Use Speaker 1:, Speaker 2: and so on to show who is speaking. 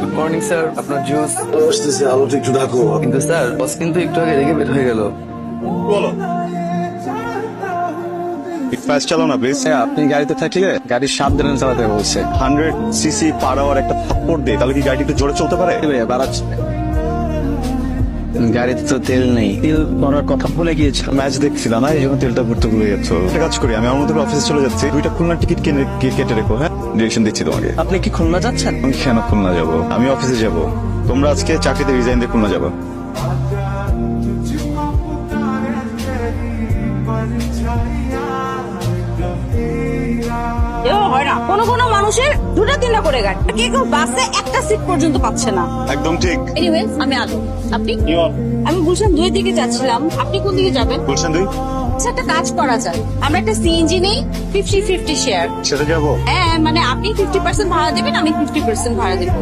Speaker 1: Good morning sir আপনার juice
Speaker 2: আসতেছে আলোটা একটু ডাকো।
Speaker 1: কিন্তু স্যার বস কিন্তু একটু আগে রেগে বের হয়ে গেল।
Speaker 2: বলো।
Speaker 3: ফাস্ট না প্লিজ
Speaker 1: হ্যাঁ আপনি গাড়িতে থাকলে গাড়ির সাবধানে চালাতে বলছে
Speaker 3: হান্ড্রেড সিসি পার আওয়ার একটা থাপ্পড় দে তাহলে কি গাড়ি একটু জোরে চলতে পারে?
Speaker 1: ভাইয়া বাড়াচ্ছে। গাড়িতে তো তেল নেই। তেল ভরার কথা ভুলে গিয়েছে
Speaker 3: ম্যাচ দেখছিলাম না? এই জন্য তেলটা ভরতে ভুলে যাচ্ছ। একটা কাজ করি আমি আমার মতো অফিসে চলে যাচ্ছি। দুইটা খুলনা টিকিট কিনে কেটে রেখো হ্যাঁ? ডিরেকশন দিচ্ছি তোমাকে।
Speaker 1: আপনি কি খুলনা যাচ্ছেন?
Speaker 3: আমি কেন খুলনা যাব? আমি অফিসে যাব। তোমরা আজকে চাকরিতে রিজাইন দিয়ে খুলনা যাব।
Speaker 4: না। কোনো কোনো মানুষের দুটা তিনটা করে গাড়ি। কে কেউ বাসে একটা সিট পর্যন্ত পাচ্ছে না।
Speaker 3: একদম ঠিক।
Speaker 4: এনিওয়ে আমি আলো। আপনি? আমি বলছিলাম দুই দিকে যাচ্ছিলাম। আপনি কোন দিকে যাবেন?
Speaker 3: গুলশান দুই?
Speaker 4: আচ্ছা একটা কাজ করা যায়। আমরা একটা সিএনজি নেই ফিফটি ফিফটি শেয়ার
Speaker 3: সেটা যাব।
Speaker 4: হ্যাঁ মানে আপনি ফিফটি পার্সেন্ট ভাড়া দেবেন আমি ফিফটি পার্সেন্ট ভাড়া দেবো।